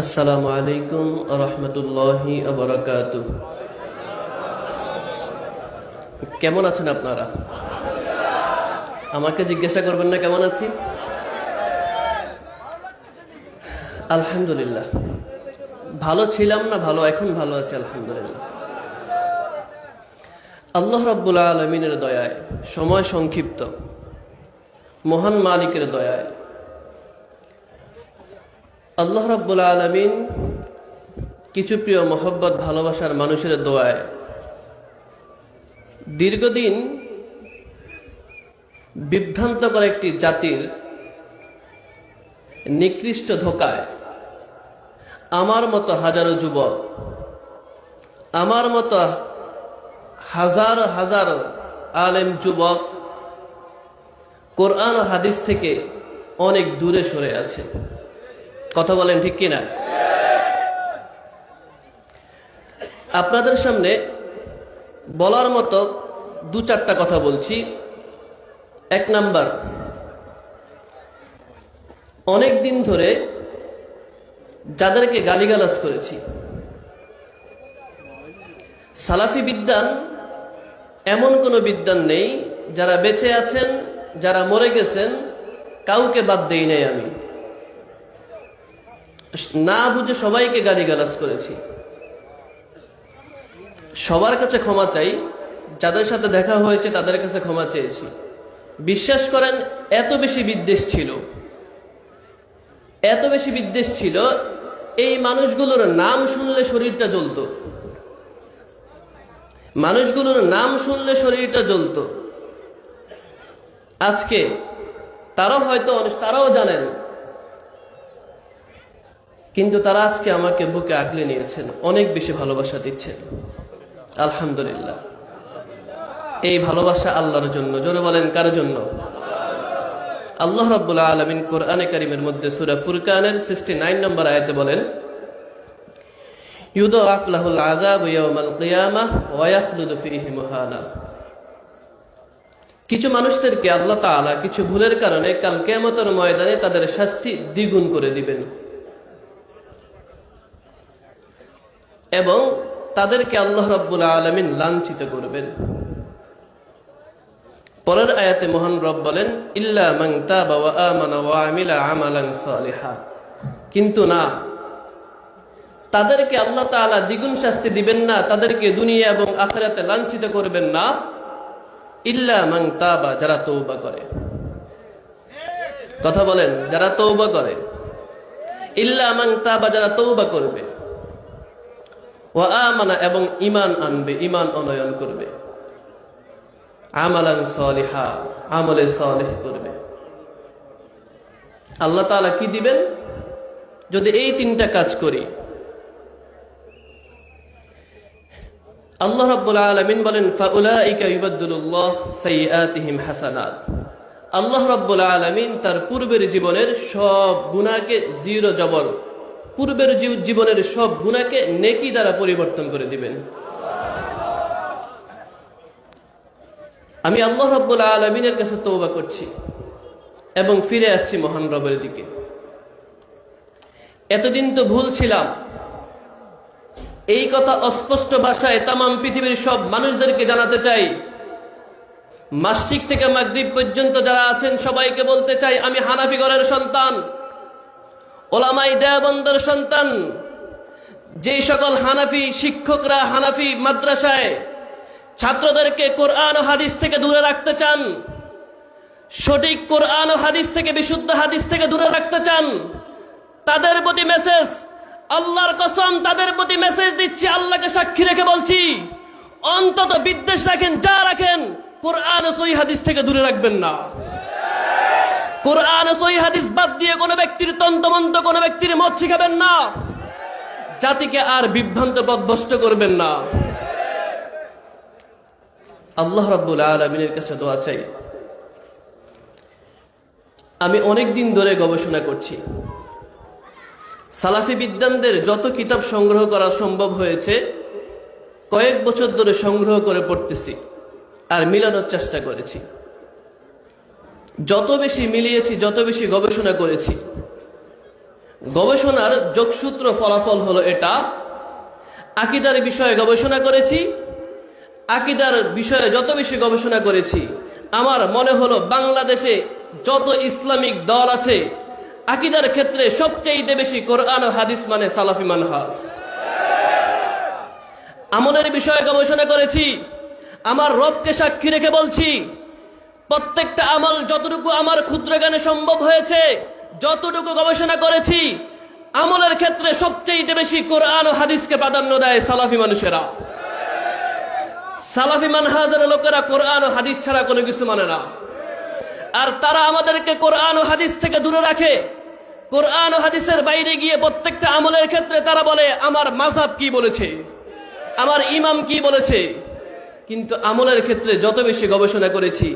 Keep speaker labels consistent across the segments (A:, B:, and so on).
A: আসসালামু আলাইকুম রহমতুল্লাহি আবরাকাত কেমন আছেন আপনারা? আমাকে জিজ্ঞাসা করবেন না কেমন আছি? আলহামদুলিল্লাহ। ভালো ছিলাম না ভালো, এখন ভালো আছি, আলহামদুলিল্লাহ। আল্লাহ রব্বুল আলমিনের দয়ায়, সময় সংক্ষিপ্ত। মহান মালিকের দয়ায়। আল্লাহ রাব্বুল আলমিন কিছু প্রিয় মোহব্বত ভালোবাসার মানুষের দোয়ায় দীর্ঘদিন বিভ্রান্তকর একটি জাতির নিকৃষ্ট ধোকায়। আমার মতো হাজারো যুবক, আমার মতো হাজার হাজার আলেম যুবক কোরআন হাদিস থেকে অনেক দূরে সরে আছে। কথা বলেন ঠিক কিনা? আপনাদের সামনে বলার মতো দু চারটা কথা বলছি। এক নাম্বার, অনেক দিন ধরে যাদেরকে গালিগালাজ করেছি, সালাফি বিদ্যান এমন কোনো বিদ্যান নেই যারা বেঁচে আছেন, যারা মরে গেছেন, কাউকে বাদ দেই নাই আমি। না বুঝে সবাইকে গালি গালিগালাজ করেছি। সবার কাছে ক্ষমা চাই, যাদের সাথে দেখা হয়েছে তাদের কাছে ক্ষমা চেয়েছি। বিশ্বাস করেন, এত বেশি বিদ্বেষ ছিল। এত বেশি বিদ্বেষ ছিল, এই মানুষগুলোর নাম শুনলে শরীরটা জ্বলত। মানুষগুলোর নাম শুনলে শরীরটা জ্বলত। আজকে তারাও হয়তো তারাও জানেন কিন্তু তারা আজকে আমাকে বুকে আগলে নিয়েছেন, অনেক বেশি ভালোবাসা দিচ্ছেন। আলহামদুলিল্লাহ। এই ভালোবাসা আল্লাহর জন্য। জোরে বলেন, কার জন্য? আল্লাহ রাব্বুল আলামিন কোরআনে কারিমের মধ্যে সূরা ফুরকানের 69 নম্বর আয়াতে বলেন লাহুল আযাব ইয়াউমাল কিয়ামাহ ওয়া ইয়াখলুদু ফীহি মুহানা কিছু মানুষদেরকে আল্লাহ তাআলা কিছু ভুলের কারণে কাল কিয়ামতের ময়দানে তাদের শাস্তি দ্বিগুণ করে দিবেন। এবং তাদেরকে আল্লাহ রব্বুল আলমিন লাঞ্ছিত করবেন। পরের আয়াতে মহান রব বলেন, ইল্লা কিন্তু না, তাদেরকে আল্লাহ তাআলা দ্বিগুণ শাস্তি দিবেন না, তাদেরকে দুনিয়া এবং আখেরাতে লাঞ্ছিত করবেন না। ইল্লা মাং তাবা, যারা তৌবা করে। কথা বলেন, যারা তৌবা করে। ইল্লা মাং তাবা, যারা তৌবা করবে। ও আমানা এবং ইমান আনবে ইমান অনয়ন করবে। আমালান সলিহা, আমলে সলেহ করবে। আল্লাহ তাআলা কি দিবেন? যদি এই তিনটা কাজ করি, আল্লাহ রাব্বুল আলামিন বলেন হাসানাত। আল্লাহ রাব্বুল আলামিন তার পূর্বের জীবনের সব গুনাহকে জিরো জবর পূর্বের জীবনের সব গুণাকে নেকি দ্বারা পরিবর্তন করে দিবেন। আমি আল্লাহ রব্বুল আলমিনের কাছে তৌবা করছি এবং ফিরে আসছি মহান রবের দিকে। এতদিন তো ভুল ছিলাম। এই কথা অস্পষ্ট ভাষায় তাম পৃথিবীর সব মানুষদেরকে জানাতে চাই। মাসিক থেকে মাগদ্বীপ পর্যন্ত যারা আছেন, সবাইকে বলতে চাই, আমি হানাফি ঘরের সন্তান। ওলামাই দেয়াবন্দর সন্তান যে সকল হানাফি শিক্ষকরা হানাফি মাদ্রাসায় ছাত্রদেরকে কোরআন হাদিস থেকে দূরে রাখতে চান, সঠিক কোরআন হাদিস থেকে বিশুদ্ধ হাদিস থেকে দূরে রাখতে চান, তাদের প্রতি মেসেজ আল্লাহর কসম তাদের প্রতি মেসেজ দিচ্ছি, আল্লাহকে সাক্ষী রেখে বলছি, অন্তত বিদ্বেষ রাখেন, যা রাখেন, কোরআন ও সই হাদিস থেকে দূরে রাখবেন না। কোরআন সই হাদিস বাদ দিয়ে কোনো ব্যক্তির তন্তমন্ত কোনো ব্যক্তির মত শিখাবেন না। জাতিকে আর বিভ্রান্ত পদভস্ত করবেন না। আল্লাহ রাব্বুল আলমিনের কাছে দোয়া চাই। আমি অনেক দিন ধরে গবেষণা করছি। সালাফি বিদ্যানদের যত কিতাব সংগ্রহ করা সম্ভব হয়েছে, কয়েক বছর ধরে সংগ্রহ করে পড়তেছি আর মিলানোর চেষ্টা করেছি। যত বেশি মিলিয়েছি, যত বেশি গবেষণা করেছি, গবেষণার যোগসূত্র ফলাফল হলো এটা, আকিদার বিষয়ে গবেষণা করেছি, আকিদার বিষয়ে যত বেশি গবেষণা করেছি, আমার মনে হলো বাংলাদেশে যত ইসলামিক দল আছে, আকিদার ক্ষেত্রে সবচেয়ে বেশি কোরআন ও হাদিস মানে সালাফি মানহাজ। আমলের বিষয়ে গবেষণা করেছি, আমার রবকে সাক্ষী রেখে বলছি প্রত্যেকটা আমল যতটুকু আমার ক্ষুদ্র জ্ঞানে সম্ভব হয়েছে, যতটুকু গবেষণা করেছি, আমলের ক্ষেত্রে সবচেয়ে বেশি কোরআন ও হাদিসকে প্রাধান্য দেয় সালাফি মানুষেরা। সালাফি মানহাজের লোকেরা কোরআন ও হাদিস ছাড়া কোনো কিছু মানে না। আর তারা আমাদেরকে কোরআন ও হাদিস থেকে দূরে রাখে। কোরআন ও হাদিসের বাইরে গিয়ে প্রত্যেকটা আমলের ক্ষেত্রে তারা বলে, আমার মাঝাব কি বলেছে? আমার ইমাম কি বলেছে? কিন্তু আমলের ক্ষেত্রে যত বেশি গবেষণা করেছি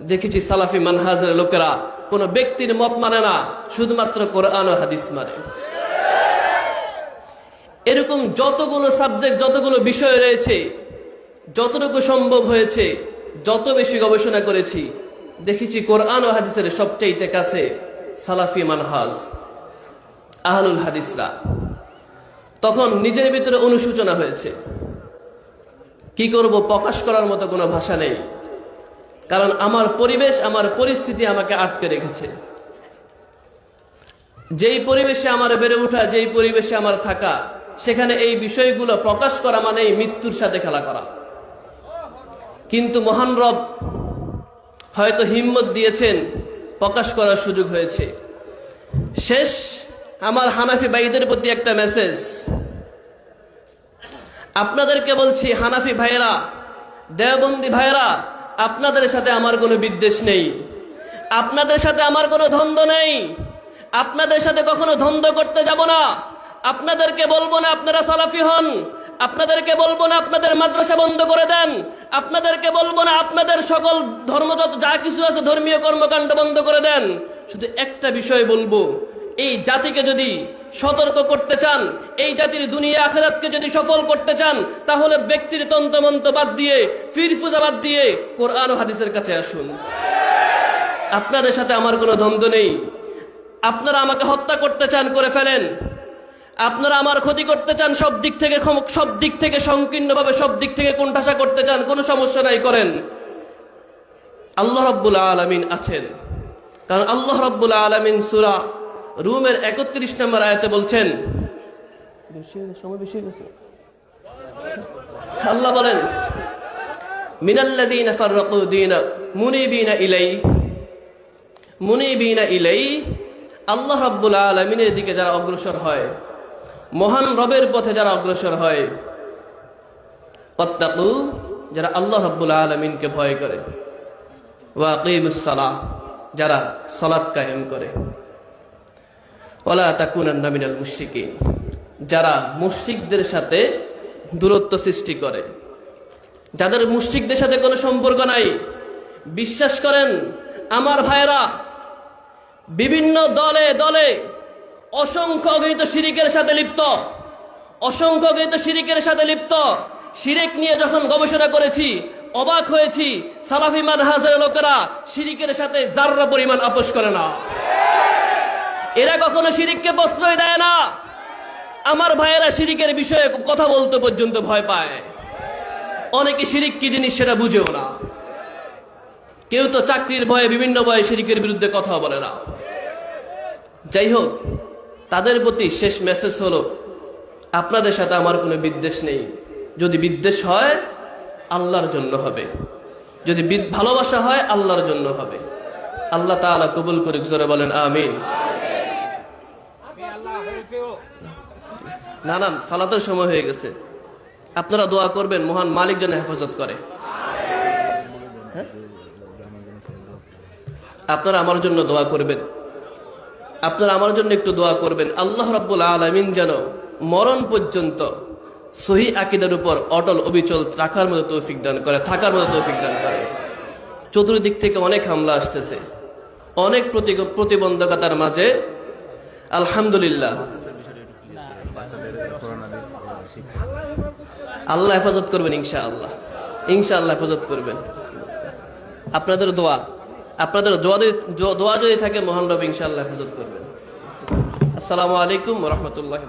A: দেখেছি সালাফি মানহাজের লোকেরা কোনো ব্যক্তির মত মানে না, শুধুমাত্র কোরআন ও হাদিস মানে। এরকম যতগুলো সাবজেক্ট, যতগুলো বিষয় রয়েছে, যতটুকু সম্ভব হয়েছে, যত বেশি গবেষণা করেছি, দেখেছি কোরআন ও হাদিসের সবচেয়ে কাছে সালাফি মানহাজ, আহলুল হাদিসরা। তখন নিজের ভিতরে অনুশোচনা হয়েছে। কি করব, প্রকাশ করার মতো কোনো ভাষা নেই। কারণ আমার পরিবেশ, আমার পরিস্থিতি আমাকে আটকে রেখেছে। যেই পরিবেশে আমার বেড়ে ওঠা, যেই পরিবেশে আমার থাকা, সেখানে এই বিষয়গুলো প্রকাশ করা মানেই মৃত্যুর সাথে খেলা করা। কিন্তু মহান রব হয়তো হিম্মত দিয়েছেন, প্রকাশ করার সুযোগ হয়েছে। শেষ, আমার হানাফি ভাইদের প্রতি একটা মেসেজ আপনাদেরকে বলছি, হানাফি ভাইয়েরা, দেওবন্দি ভাইয়েরা আপনাদের সাথে আমার কোনো বিদ্বেষ নেই। আপনাদের সাথে আমার কোনো দ্বন্দ্ব নেই। আপনাদের সাথে কখনো দ্বন্দ্ব করতে যাব না। আপনাদেরকে বলব না আপনারা সালাফি হন। আপনাদেরকে বলব না আপনাদের মাদ্রাসা বন্ধ করে দেন। আপনাদেরকে বলব না আপনাদের সকল ধর্মযত যা কিছু আছে ধর্মীয় কর্মকাণ্ড বন্ধ করে দেন। শুধু একটা বিষয় বলব এই জাতিকে যদি সতর্ক করতে চান, এই জাতির দুনিয়া আখেরাতকে যদি সফল করতে চান, তাহলে ব্যক্তির তন্ত্রমন্ত্র বাদ দিয়ে ফিরফুজা বাদ দিয়ে কোরআন হাদিসের কাছে আসুন। আপনাদের সাথে আমার কোনো দ্বন্দ্ব নেই। আপনারা আমাকে হত্যা করতে চান, করে ফেলেন। আপনারা আমার ক্ষতি করতে চান, সব দিক থেকে সব দিক থেকে সংকীর্ণভাবে, সব দিক থেকে কোণঠাসা করতে চান, কোনো সমস্যা নাই, করেন। আল্লাহ রব্বুল আলমিন আছেন। কারণ আল্লাহ রব্বুল আলমিন সুরা রুমের একত্রিশ নম্বর আয়াতে বলছেন আল্লাহ বলেন মিনাল্লাযীনা ফাররাকু দীনা মুনিবিনা ইলাই মুনিবিনা ইলাই আল্লাহ রাব্বুল আলামিনের দিকে যারা অগ্রসর হয় মহান রবের পথে যারা অগ্রসর হয় অত্তাকু যারা আল্লাহ রাব্বুল আলামিনকে ভয় করে ওয়াকিমুস সালাহ যারা সালাত কায়েম করে। ওলা যারা মুশরিকদের সাথে দূরত্ব সৃষ্টি করে, যাদের মুশরিকদের সাথে কোনো সম্পর্ক নাই, বিশ্বাস করেন, আমার ভাইয়েরা, বিভিন্ন দলে দলে অসংখ্য অগণিত শিরিকের সাথে লিপ্ত, অসংখ্য অগণিত শিরিকের সাথে লিপ্ত, শিরেক নিয়ে যখন গবেষণা করেছি, অবাক হয়েছি, সালাফি মানহাজের লোকেরা শিরিকের সাথে যার্রা পরিমাণ আপোষ করে না। এরা কখনো শিরিককে প্রশ্রয় দেয় না। আমার ভাইয়েরা শিরিকের বিষয়ে কথা বলতে পর্যন্ত ভয় পায়। অনেকে শিরিক কি জিনিস সেটা বুঝেও না। কেউ তো চাকরির ভয়ে, বিভিন্ন ভয়ে শিরিকের বিরুদ্ধে কথা বলে না। যাই হোক, তাদের প্রতি শেষ মেসেজ হলো, আপনাদের সাথে আমার কোনো বিদ্বেষ নেই। যদি বিদ্বেষ হয়, আল্লাহর জন্য হবে। যদি ভালোবাসা হয়, আল্লাহর জন্য হবে। আল্লাহ তাআলা কবুল করুক, জোরে বলেন, আমিন। না না, সালাতের সময় হয়ে গেছে। আপনারা দোয়া করবেন, মহান মালিক যেন হেফাজত করে? আপনারা আমার জন্য দোয়া করবেন। আপনারা আমার জন্য একটু দোয়া করবেন। আল্লাহ রাব্বুল আলামিন যেন মরণ পর্যন্ত সহি আকিদার উপর অটল অবিচল রাখার মতো তৌফিক দান করে, থাকার মতো তৌফিক দান করে। চতুর্দিক থেকে অনেক হামলা আসতেছে। অনেক প্রতি- প্রতিবন্ধকতার মাঝে, আলহামদুলিল্লাহ আল্লাহ হেফাজত করবেন ইনশা আল্লাহ ইনশা আল্লাহ হেফাজত করবেন। আপনাদের দোয়া আপনাদের দোয়া দোয়া যদি থাকে মহান রব ইনশাল্লাহ হেফাজত করবেন। আসসালামু আলাইকুম রহমতুল্লাহ